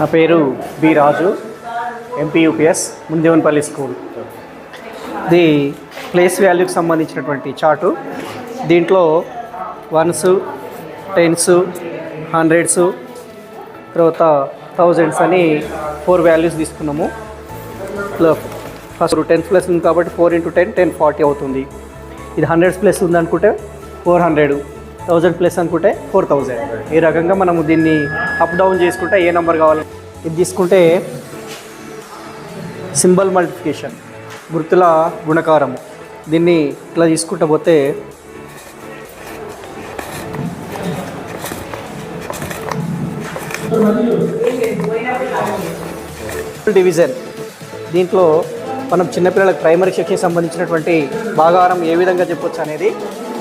నా పేరు B Raju MPUPS Mundevanpalli school. ఇది ప్లేస్ వాల్యూకి సంబంధించినటువంటి చార్టు దీంట్లో వన్స్ టెన్స్ హండ్రెడ్స్ తర్వాత థౌజండ్స్ అని ఫోర్ వాల్యూస్ తీసుకున్నాము. ఫస్ట్ టెన్త్ ప్లస్ ఉంది కాబట్టి four into ten ten forty అవుతుంది. ఇది హండ్రెడ్స్ ప్లస్ ఉంది అనుకుంటే ఫోర్ హండ్రెడ్. థౌజండ్ ప్లస్ అనుకుంటే ఫోర్ థౌజండ్. ఈ రకంగా మనము దీన్ని అప్ డౌన్ చేసుకుంటే ఏ నెంబర్ కావాలి? ఇది తీసుకుంటే సింబల్ మల్టిఫికేషన్ గుర్తుల గుణకారము. దీన్ని ఇట్లా తీసుకుంటా పోతే డివిజన్. దీంట్లో మనం చిన్నపిల్లలకు ప్రైమరీ సెక్షన్ సంబంధించినటువంటి భాగారం ఏ విధంగా చెప్పొచ్చు అనేది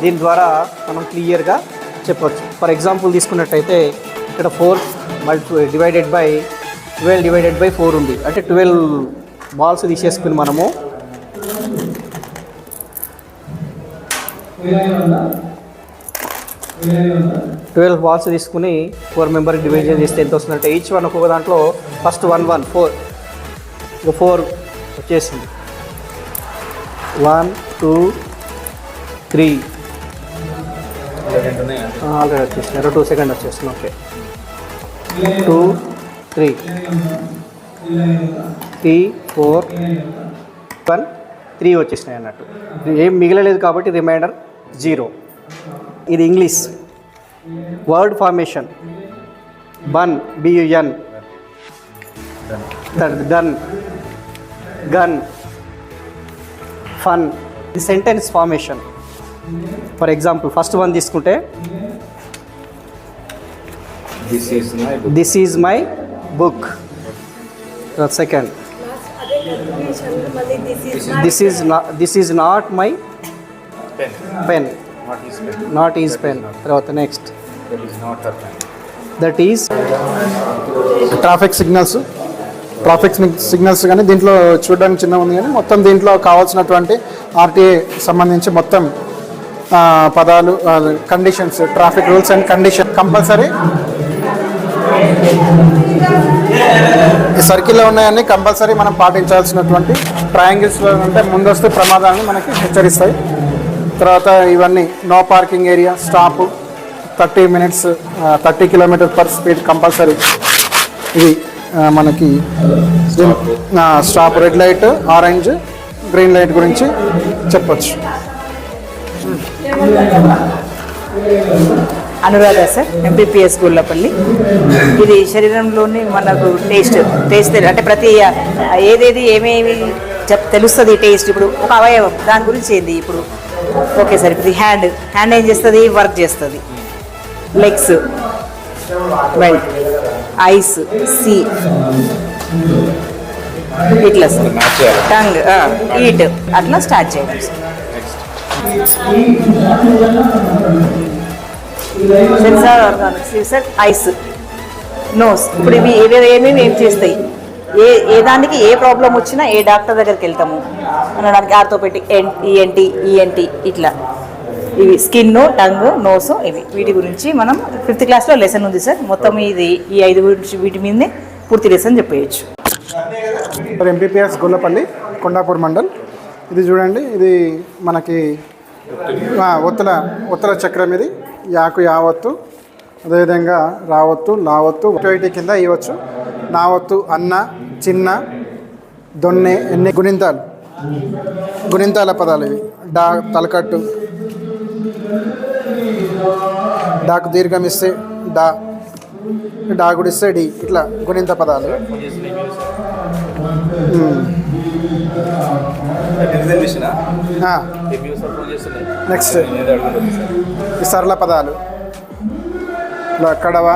దీని ద్వారా మనం క్లియర్గా చెప్పొచ్చు. ఫర్ ఎగ్జాంపుల్ తీసుకున్నట్టయితే ఇక్కడ four multi divided by twelve divided by four ఉంది. అంటే ట్వెల్వ్ బాల్స్ తీసేసుకుని మనము ట్వెల్వ్ బాల్స్ తీసుకుని ఫోర్ మెంబర్ డివిజన్ చేస్తే ఎంత వస్తుందంటే ఈచ్ వన్ ఒక్కొక్క దాంట్లో ఫస్ట్ వన్ వన్ ఫోర్. ఇక ఫోర్ వచ్చేసింది. One two three. ఆల్రెడీ వచ్చేసినారు టూ సెకండ్ వచ్చేస్తుంది. Okay. Two three. Three four one three వచ్చేసినాయి అన్నట్టు. ఏం మిగలలేదు కాబట్టి రిమైండర్ జీరో. ఇది English. Word formation. Bun B U N gun gun fun ఇది sentence formation for example first one తీసుకుంటే This is my book. This is my book second this is this is not my Pen. Pen What is pen? Not is pen తర్వాత next. That is traffic signals traffic signals కానీ దీంట్లో చూడడానికి చిన్న ఉంది కానీ మొత్తం దీంట్లో కావాల్సినటువంటి ఆర్టీఏ సంబంధించి మొత్తం పదాలు conditions traffic rules and condition compulsory. ఈ సర్కిల్లో ఉన్నాయన్నీ కంపల్సరీ మనం పాటించాల్సినటువంటి ట్రయాంగిల్స్లో అంటే ముందస్తు ప్రమాదాన్ని మనకి హెచ్చరిస్తాయి. తర్వాత ఇవన్నీ no parking area stop thirty minutes thirty kilometer per speed compulsory. ఇది మనకి stop red light orange green light గురించి చెప్పొచ్చు. అనురాధ సార్ ఎంపీపీఎస్ గుళ్ళపల్లి ఇది శరీరంలోని మనకు టేస్ట్ టేస్ట్ అంటే ప్రతి ఏదేది ఏమేమి చెప్ తెలుస్తుంది టేస్ట్ ఇప్పుడు. ఒక అవయవం దాని గురించి ఏంది ఇప్పుడు? ఓకే సార్ ఇప్పుడు హ్యాండ్ హ్యాండ్ ఏం చేస్తుంది? వర్క్ చేస్తుంది. లెగ్స్ బెల్ట్ ఐస్ సి ఇట్లా సార్. టంగ్ ఈట్ అట్లా స్టార్ట్ చేయాలి sir. Sensor organics. Sir eyes. Nose. ఇప్పుడు ఇవి ఏవి ఏమేమి ఏం చేస్తాయి? ఏ ఏ దానికి ఏ ప్రాబ్లం వచ్చినా ఏ డాక్టర్ దగ్గరికి వెళ్తాము. అనడానికి ఆర్థోపెటిక్ ఈఎన్టీ ఈఎన్టీ ఇట్లా. ఇవి స్కిన్ టంగ్ నోస్ ఇవి. వీటి గురించి మనం ఫిఫ్త్ క్లాస్లో లెసన్ ఉంది సార్. మొత్తం ఇది ఈ ఐదు గురించి వీటి మీదే పూర్తి లెసన్ చెప్పేయచ్చు. ఎంపీపీఎస్ గొల్లపల్లి కొండాపూర్ మండల్. ఇది చూడండి ఇది మనకి ఆ, ఒత్తుల ఒత్తుల చక్రం ఇది. యాకు యావత్తు అదేవిధంగా రావత్తు లావత్తు ఒకటి కింద ఇవ్వచ్చు. నావత్తు అన్న చిన్న దొన్నె ఎన్ని గుణింతాలు. గుణింతాల పదాలు ఇవి. డా తలకట్టు. డాకు దీర్ఘం ఇస్తే డా డాగుడిస్తే డి ఇట్లా గుణింత పదాలు. నెక్స్ట్. ఈ సరళ పదాలు. కడవ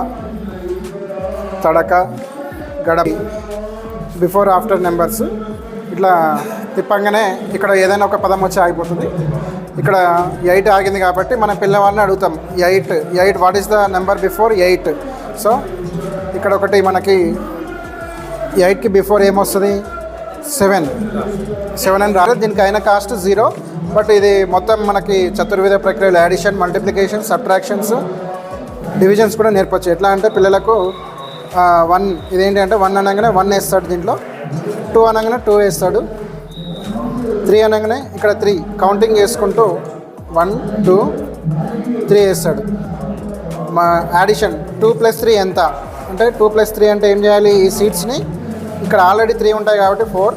తడక గడప. బిఫోర్ ఆఫ్టర్ నెంబర్స్ ఇట్లా తిప్పంగానే ఇక్కడ ఏదైనా ఒక పదం వచ్చి ఆగిపోతుంది. ఇక్కడ ఎయిట్ ఆగింది కాబట్టి మనం పిల్లవాడిని అడుగుతాం. Eight eight what is the number before eight? So ఇక్కడ ఒకటి మనకి ఎయిట్కి బిఫోర్ ఏమొస్తుంది? సెవెన్. సెవెన్ అని రాలేదు. దీనికి అయిన కాస్ట్ జీరో. బట్ ఇది మొత్తం మనకి చతుర్విధ ప్రక్రియలు యాడిషన్ మల్టిప్లికేషన్ సబ్ట్రాక్షన్స్ డివిజన్స్ కూడా నేర్పచ్చు. ఎట్లా అంటే పిల్లలకు వన్ ఇదేంటి అంటే వన్ అనగానే వన్ వేస్తాడు దీంట్లో. టూ అనగానే టూ వేస్తాడు. త్రీ అనగానే ఇక్కడ త్రీ. కౌంటింగ్ చేసుకుంటూ వన్ టూ త్రీ వేస్తాడు. మా యాడిషన్ టూ ప్లస్ త్రీ ఎంత? అంటే టూ ప్లస్ త్రీ అంటే ఏం చేయాలి? ఈ సీట్స్ని ఇక్కడ ఆల్రెడీ త్రీ ఉంటాయి కాబట్టి ఫోర్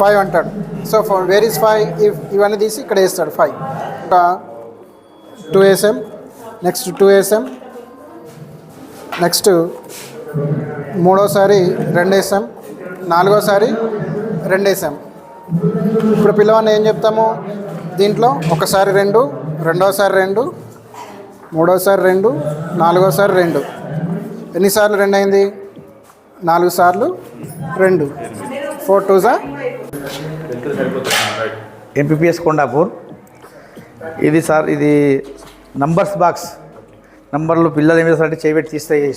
ఫైవ్ అంటాడు. So four where is five ఇవన్నీ తీసి ఇక్కడ వేస్తాడు ఫైవ్ ఒక టూ వేసాం నెక్స్ట్ టూ వేసాం నెక్స్ట్ మూడోసారి రెండు వేసాం నాలుగోసారి రెండు వేసాం ఇప్పుడు పిల్లవాడిని ఏం చెప్తాము? దీంట్లో ఒకసారి రెండు రెండోసారి రెండు మూడోసారి రెండు నాలుగోసారి రెండు. ఎన్నిసార్లు రెండు అయింది? నాలుగు సార్లు రెండు. ఫోర్ టూ జా ఎంపీపీఎస్ కొండాపూర్. ఇది సార్ ఇది నంబర్స్ బాక్స్. నంబర్లు పిల్లలు ఏం చేస్తారంటే చేపెట్టి తీస్తే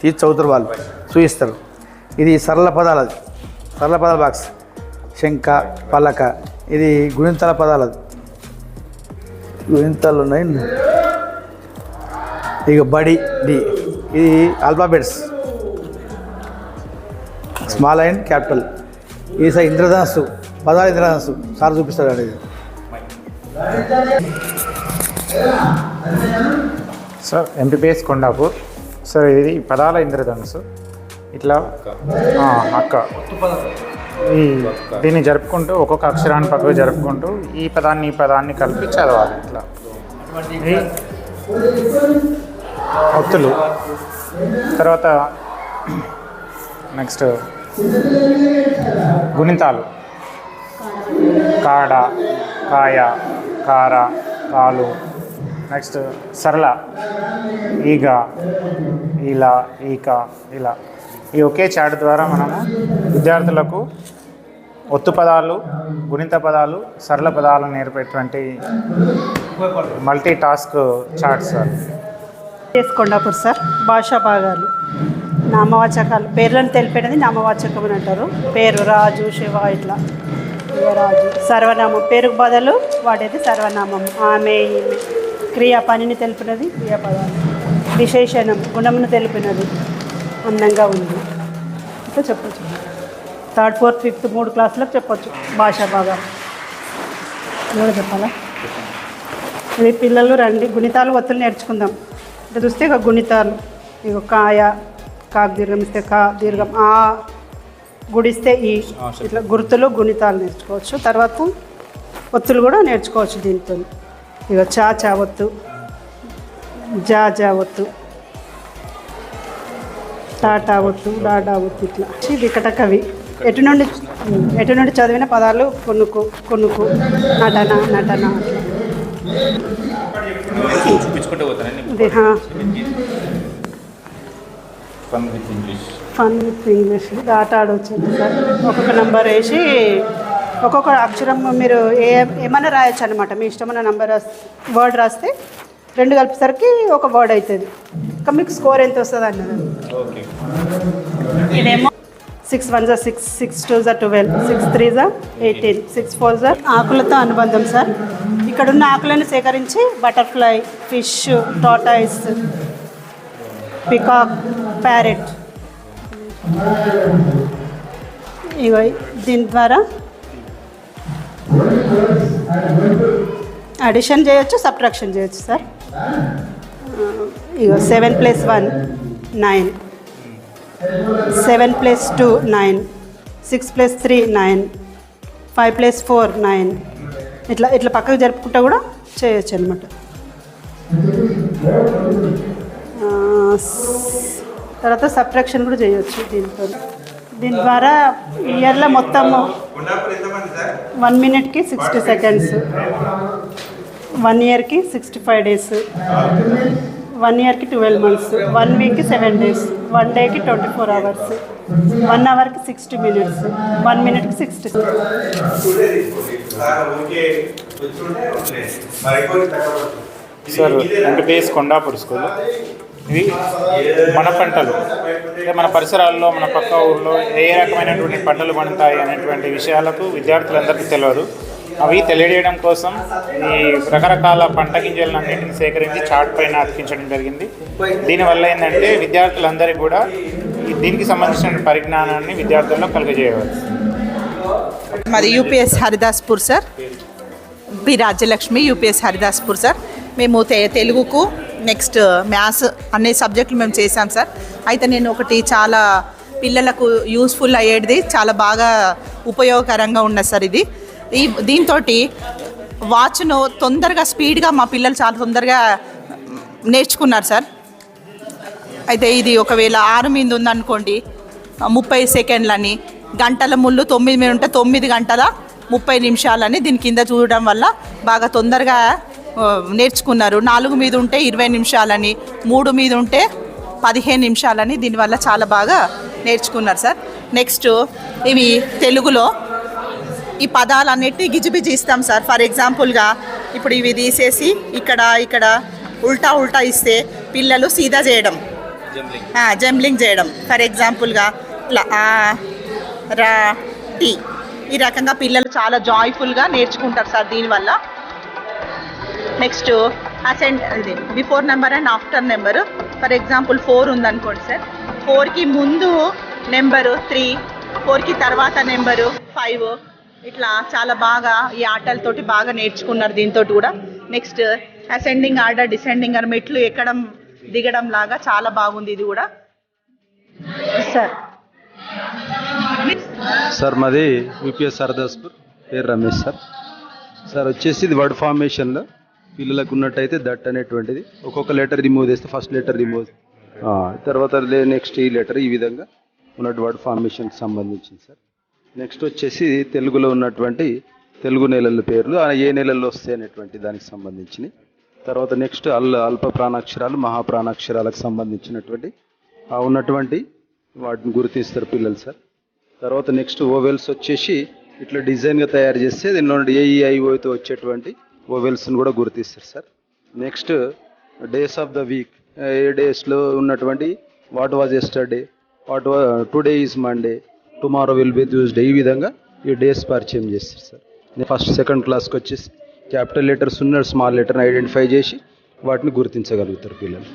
తీసి చదువుతారు వాళ్ళు చూపిస్తారు. ఇది సరళ పదాలది సరళ పదాల బాక్స్ శంఖ పలక. ఇది గుణింతల అది. గుణింతాలు ఉన్నాయి. ఇక బడి డి. ఇది ఆల్ఫాబెట్స్ స్మాల్ అండ్ క్యాపిటల్. ఈ సార్ ఇంద్రధనస్సు పదాలు ఇంద్రధనస్సు సార్ చూపిస్తాడు ఇది సార్ ఎంపీపీఎస్ కొండాపూర్. సార్ ఇది పదాల ఇంద్రధనుసు ఇట్లా అక్క. ఈ దీన్ని జరుపుకుంటూ ఒక్కొక్క అక్షరాన్ని పక్కకు జరుపుకుంటూ ఈ పదాన్ని ఈ పదాన్ని కలిపి చదవాలి ఇట్లా. ఒత్తులు. తర్వాత నెక్స్ట్ గుణితాలు. కాడ కాయ కార కాలు. నెక్స్ట్ సరళ ఈగ ఇలా ఈక ఇలా. ఈ ఒకే చాట్ ద్వారా మనము విద్యార్థులకు ఒత్తు పదాలు గుణిత పదాలు సరళ పదాలు నేర్పేటువంటి multi task chart sir S Kondapur sir భాషా భాగాలు. నామవాచకాలు. పేర్లను తెలిపేది నామవాచకం అని అంటారు. పేరు రాజు శివ ఇట్లా. రాజు సర్వనామం. పేరుకు బదులు వాడేది సర్వనామం. ఆమె ఈమె. క్రియా పనిని తెలిపినది క్రియాపదాలు విశేషణం గుణమును తెలిపినది. అందంగా ఉంది. ఇంకా చెప్పచ్చు. థర్డ్ ఫోర్త్ ఫిఫ్త్ మూడు క్లాసులకు చెప్పొచ్చు. భాషా బాగా ఎవరు చెప్పాలా? ఇది పిల్లలు రండి. గుణితాలు ఒత్తులు నేర్చుకుందాం. ఇట్లా చూస్తే ఇక గుణితాలు. ఇక కాయ కాకు దీర్ఘం ఇస్తే కా దీర్ఘం ఆ గుడిస్తే ఈ ఇట్లా గుర్తులు గుణితాలు నేర్చుకోవచ్చు. తర్వాత ఒత్తులు కూడా నేర్చుకోవచ్చు దీంతో. ఇక చా చా ఒత్తు జా జా ఒత్తు టాటా ఒత్తు డాడా ఒత్తు ఇట్లా. ఇక్కడ కవి. ఎటు నుండి ఎటు నుండి చదివిన పదాలు? కొనుక్కు కొనుక్కు నటన నటన. అట్లా fun with English fun with English ఆట ఆడవచ్చు సార్. ఒక్కొక్క నెంబర్ వేసి ఒక్కొక్క అక్షరం మీరు ఏ ఏమైనా రాయొచ్చు అనమాట మీ ఇష్టమైన నెంబర్ వర్డ్ రాస్తే రెండు కలిపేసరికి ఒక వర్డ్ అవుతుంది ఇంకా మీకు స్కోర్ ఎంత వస్తుంది అన్నది ఓకే ఇదేమో సిక్స్ వన్ జా సిక్స్ సిక్స్ టూ జా ట్వెల్వ్ సిక్స్ త్రీ జా ఎయిటీన్ సిక్స్ ఫోర్ జా ఆకులతో అనుబంధం సార్. ఇక్కడున్న ఆకులను సేకరించి butterfly fish tortoise peacock parrot. ఇగో దీని ద్వారా అడిషన్ చేయొచ్చు సబ్ట్రాక్షన్ చేయొచ్చు సార్ ఇగో seven plus one nine. Seven plus two nine. Six plus three nine. Five plus four nine. ఇట్లా ఇట్లా పక్కకు జరుపుకుంటా కూడా చేయొచ్చు అనమాట తర్వాత సబ్ట్రాక్షన్ కూడా చేయొచ్చు దీంతో. దీని ద్వారా ఇయర్లో మొత్తము వన్ మినిట్కి సిక్స్టీ సెకండ్స్ వన్ ఇయర్కి సిక్స్టీ ఫైవ్ డేస్ వన్ ఇయర్కి ట్వెల్వ్ మంత్స్ వన్ వీక్కి సెవెన్ డేస్ వన్ డేకి ట్వంటీ ఫోర్ అవర్స్ వన్ అవర్కి sixty minutes one మినిట్కి sixty sir MPPS Kondapur school ఇది మన పంటలు. అంటే మన పరిసరాల్లో మన పక్క ఊళ్ళో ఏ రకమైనటువంటి పంటలు పండుతాయి అనేటువంటి విషయాలకు విద్యార్థులందరికీ తెలియదు. అవి తెలియజేయడం కోసం ఈ రకరకాల పంట గింజలను అన్నింటిని సేకరించి చాట్ పైన అతికించడం జరిగింది. దీనివల్ల ఏంటంటే విద్యార్థులందరికీ కూడా దీనికి సంబంధించిన పరిజ్ఞానాన్ని విద్యార్థుల్లో కలుగజేయవచ్చు. మాది UPS Haridaspur sir. B Rajyalakshmi UPS Haridaspur sir. మేము తెలుగుకు నెక్స్ట్ మ్యాథ్స్ అనే సబ్జెక్టులు మేము చేసాం సార్. అయితే నేను ఒకటి చాలా పిల్లలకు యూస్ఫుల్ అయ్యేది చాలా బాగా ఉపయోగకరంగా ఉన్నది సార్ ఇది. ఈ దీంతో వాచ్ను తొందరగా స్పీడ్గా మా పిల్లలు చాలా తొందరగా నేర్చుకున్నారు సార్. అయితే ఇది ఒకవేళ ఆరు మీద ఉందనుకోండి ముప్పై సెకండ్లని గంటల ముళ్ళు తొమ్మిది మీద ఉంటే తొమ్మిది గంటల ముప్పై నిమిషాలని దీని కింద చూడడం వల్ల బాగా తొందరగా నేర్చుకున్నారు. నాలుగు మీద ఉంటే ఇరవై నిమిషాలని మూడు మీద ఉంటే పదిహేను నిమిషాలని దీనివల్ల చాలా బాగా నేర్చుకున్నారు సార్. నెక్స్ట్ ఇవి తెలుగులో ఈ పదాలన్నిటి గిజిబిజి ఇస్తాం సార్. ఫర్ ఎగ్జాంపుల్గా ఇప్పుడు ఇవి తీసేసి ఇక్కడ ఇక్కడ ఉల్టా ఉల్టా ఇస్తే పిల్లలు సీదా చేయడం. జంబ్లింగ్ చేయడం. ఫర్ ఎగ్జాంపుల్గా ఇట్లా రా టీ. ఈ రకంగా పిల్లలు చాలా జాయ్ఫుల్గా నేర్చుకుంటారు సార్ దీనివల్ల. నెక్స్ట్ అసెంట్ ఇది before number and after number. For example four ఉందనుకోండి సార్. ఫోర్కి ముందు నెంబరు త్రీ ఫోర్కి తర్వాత నెంబరు ఫైవ్. ఇట్లా చాలా బాగా ఈ ఆటలతోటి బాగా నేర్చుకున్నారు దీంతో కూడా. నెక్స్ట్ అసెండింగ్ ఆర్డర్ డిసెండింగ్ అని మెట్లు ఎక్కడం దిగడం లాగా చాలా బాగుంది ఇది కూడా. సార్. సార్ మాది యూపీఎస్ సరదాస్పూర్ పేరు రమేష్ సార్. సార్ వచ్చేసి ఇది వర్డ్ ఫార్మేషన్లో. పిల్లలకు ఉన్నట్టయితే దట్ అనేటువంటిది. ఒక్కొక్క లెటర్ రిమూవ్ చేస్తే ఫస్ట్ లెటర్ రిమూవ్ తర్వాత నెక్స్ట్ ఈ లెటర్ ఈ విధంగా ఉన్నట్టు వర్డ్ ఫార్మేషన్కి సంబంధించింది సార్ నెక్స్ట్ వచ్చేసి తెలుగులో ఉన్నటువంటి తెలుగు నెలల పేర్లు ఏ నెలల్లో వస్తాయి అనేటువంటి దానికి సంబంధించినవి. తర్వాత నెక్స్ట్ అల్ అల్ప ప్రాణాక్షరాలు మహాప్రాణాక్షరాలకు సంబంధించినటువంటి ఆ ఉన్నటువంటి వాటిని గుర్తిస్తారు పిల్లలు సార్ తర్వాత నెక్స్ట్ ఓవెల్స్ వచ్చేసి ఇట్లా డిజైన్గా తయారు చేస్తే దీనిలో ఏఈఐఓతో వచ్చేటువంటి ఓవెల్స్ని కూడా గుర్తిస్తారు sir. Next days of the week ఏ డేస్లో ఉన్నటువంటి what was yesterday what was today is Monday tomorrow will be Tuesday ఈ విధంగా ఈ డేస్ పరిచయం చేస్తారు సార్. ఫస్ట్ సెకండ్ క్లాస్కి వచ్చేసి క్యాపిటల్ లెటర్స్ ఉన్న స్మాల్ లెటర్ని ఐడెంటిఫై చేసి వాటిని గుర్తించగలుగుతారు పిల్లలు.